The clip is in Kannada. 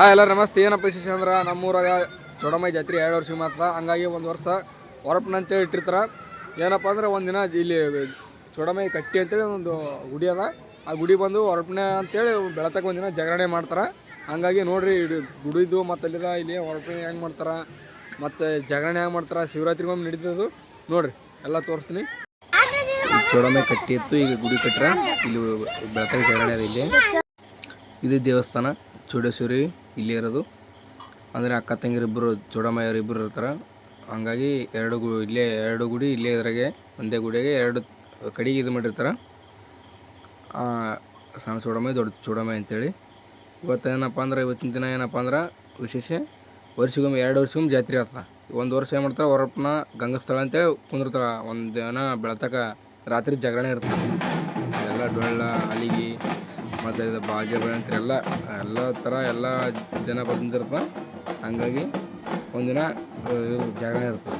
ಹಾಯ್ ಎಲ್ಲ ನಮಸ್ತೆ. ಏನಪ್ಪ ವಿಶೇಷ ಅಂದ್ರೆ ನಮ್ಮೂರಾಗ ಚೌಡಮೈ ಜಾತ್ರೆ ಎರಡು ವರ್ಷ ಮಾತ್ರ. ಹಂಗಾಗಿ ಒಂದು ವರ್ಷ ಹೊರಪ್ನ ಅಂತೇಳಿ ಇಟ್ಟಿರ್ತಾರೆ. ಏನಪ್ಪ ಅಂದ್ರೆ ಒಂದಿನ ಇಲ್ಲಿ ಚೌಡಮೈ ಕಟ್ಟಿ ಅಂತೇಳಿ ಒಂದು ಗುಡಿ ಅದ. ಆ ಗುಡಿ ಬಂದು ಹೊರಪ್ನೆ ಅಂತೇಳಿ ಬೆಳತಕ್ಕೆ ಒಂದಿನ ಜಗರಣೆ ಮಾಡ್ತಾರೆ. ಹಂಗಾಗಿ ನೋಡ್ರಿ ಗುಡಿದು ಮತ್ತೆ ಅಲ್ಲಿದ ಇಲ್ಲಿ ಹೊರಪ್ನೆ ಹೆಂಗೆ ಮಾಡ್ತಾರೆ, ಮತ್ತು ಜಾಗರಣೆ ಹೆಂಗೆ ಮಾಡ್ತಾರೆ, ಶಿವರಾತ್ರಿಗೊಮ್ಮೆ ನಡೀತದು ನೋಡ್ರಿ, ಎಲ್ಲ ತೋರಿಸ್ತೀನಿ. ಚೌಡಮೈ ಕಟ್ಟಿ ಇತ್ತು, ಈಗ ಗುಡಿ ಕಟ್ಟ್ರ. ಇಲ್ಲಿ ಬೆಳತಕ್ಕೆ ಜಾಗರಣೆ ಅದ ಇಲ್ಲಿ. ಇದು ದೇವಸ್ಥಾನ, ಚೌಡೇಶ್ವರಿ. ಇಲ್ಲಿ ಇರೋದು. ಅಂದರೆ ಅಕ್ಕ ತಂಗಿರಿಬ್ಬರು ಇಬ್ಬರು ಇರ್ತಾರೆ. ಹಂಗಾಗಿ ಎರಡು ಗು, ಇಲ್ಲೇ ಎರಡು ಗುಡಿ, ಇಲ್ಲೇ ಇದ್ರಾಗೆ ಒಂದೇ ಗುಡಿಯಾಗೆ ಎರಡು ಕಡೆಗೆ ಇದು ಮಾಡಿರ್ತಾರೆ. ಸಣ್ಣ ಚೌಡಮ್ಮ ದೊಡ್ಡ ಚೌಡಮ್ಮ ಅಂತೇಳಿ. ಇವತ್ತು ಏನಪ್ಪ ಅಂದ್ರೆ, ಇವತ್ತಿನ ದಿನ ಏನಪ್ಪ ಅಂದ್ರೆ, ವಿಶೇಷ ವರ್ಷಗೊಮ್ಮೆ ಎರಡು ವರ್ಷಗೊಮ್ಮೆ ಜಾತ್ರೆ ಆಗ್ತದೆ ಒಂದು ವರ್ಷ ಏನು ಮಾಡ್ತಾರೆ ಹೊರಪ್ಪನ ಗಂಗಸ್ಥಳ ಅಂತೇಳಿ ಕುಂದಿರ್ತಾರೆ. ಒಂದು ದಿನ ಬೆಳತಕ ರಾತ್ರಿ ಜಾಗರಣೆ ಇರ್ತದೆ ಎಲ್ಲ ಡೊಳ್ಳ ಅಲಿಗಿ ಮತ್ತು ಇದು ಹಬ್ಬ ಅಂತ ಎಲ್ಲ ಎಲ್ಲ ಥರ ಎಲ್ಲ ಜನ ಬಂದಿರ್ತಾರೆ. ಹಂಗಾಗಿ ಒಂದಿನ ಜಾಗರಣೆ ಇರ್ತದೆ